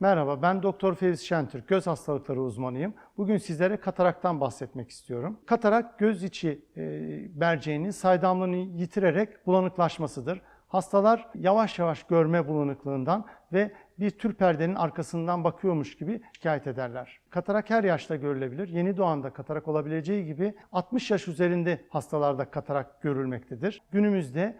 Merhaba, ben Doktor Fevzi Şentürk, göz hastalıkları uzmanıyım. Bugün sizlere kataraktan bahsetmek istiyorum. Katarak göz içi e, saydamlığını yitirerek bulanıklaşmasıdır. Hastalar yavaş yavaş görme bulanıklığından ve bir tül perdenin arkasından bakıyormuş gibi şikayet ederler. Katarak her yaşta görülebilir. Yeni doğanda katarak olabileceği gibi 60 yaş üzerinde hastalarda katarak görülmektedir. Günümüzde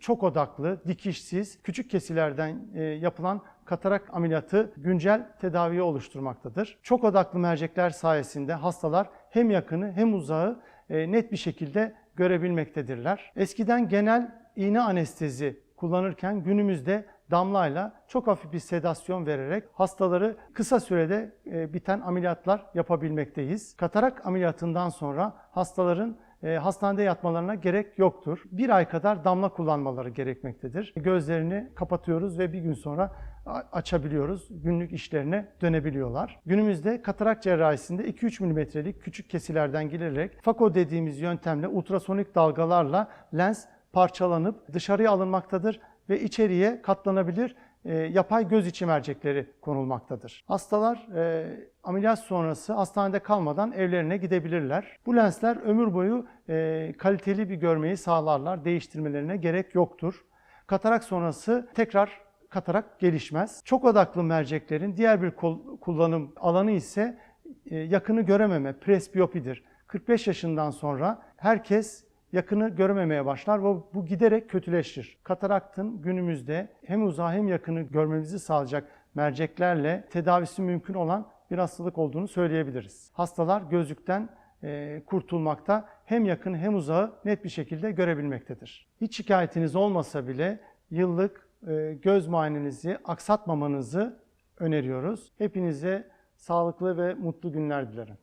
çok odaklı, dikişsiz, küçük kesilerden e, yapılan katarak ameliyatı güncel tedaviyi oluşturmaktadır. Çok odaklı mercekler sayesinde hastalar hem yakını hem uzağı e, net bir şekilde görebilmektedirler. Eskiden genel iğne anestezi kullanırken günümüzde damlayla çok hafif bir sedasyon vererek hastaları kısa sürede e, biten ameliyatlar yapabilmekteyiz. Katarak ameliyatından sonra hastaların hastanede yatmalarına gerek yoktur. Bir ay kadar damla kullanmaları gerekmektedir. Gözlerini kapatıyoruz ve bir gün sonra açabiliyoruz. Günlük işlerine dönebiliyorlar. Günümüzde katarak cerrahisinde 2-3 milimetrelik küçük kesilerden girerek fako dediğimiz yöntemle ultrasonik dalgalarla lens parçalanıp dışarıya alınmaktadır ve içeriye katlanabilir e, yapay göz içi mercekleri konulmaktadır. Hastalar e, ameliyat sonrası hastanede kalmadan evlerine gidebilirler. Bu lensler ömür boyu e, kaliteli bir görmeyi sağlarlar. Değiştirmelerine gerek yoktur. Katarak sonrası tekrar katarak gelişmez. Çok odaklı merceklerin diğer bir kullanım alanı ise yakını görememe, presbiyopidir. 45 yaşından sonra herkes yakını görememeye başlar ve bu giderek kötüleşir. Kataraktın günümüzde hem uzağı hem yakını görmemizi sağlayacak merceklerle tedavisi mümkün olan bir hastalık olduğunu söyleyebiliriz. Hastalar gözlükten e, kurtulmakta hem yakın hem uzağı net bir şekilde görebilmektedir. Hiç şikayetiniz olmasa bile yıllık e, göz muayenenizi aksatmamanızı öneriyoruz. Hepinize sağlıklı ve mutlu günler dilerim.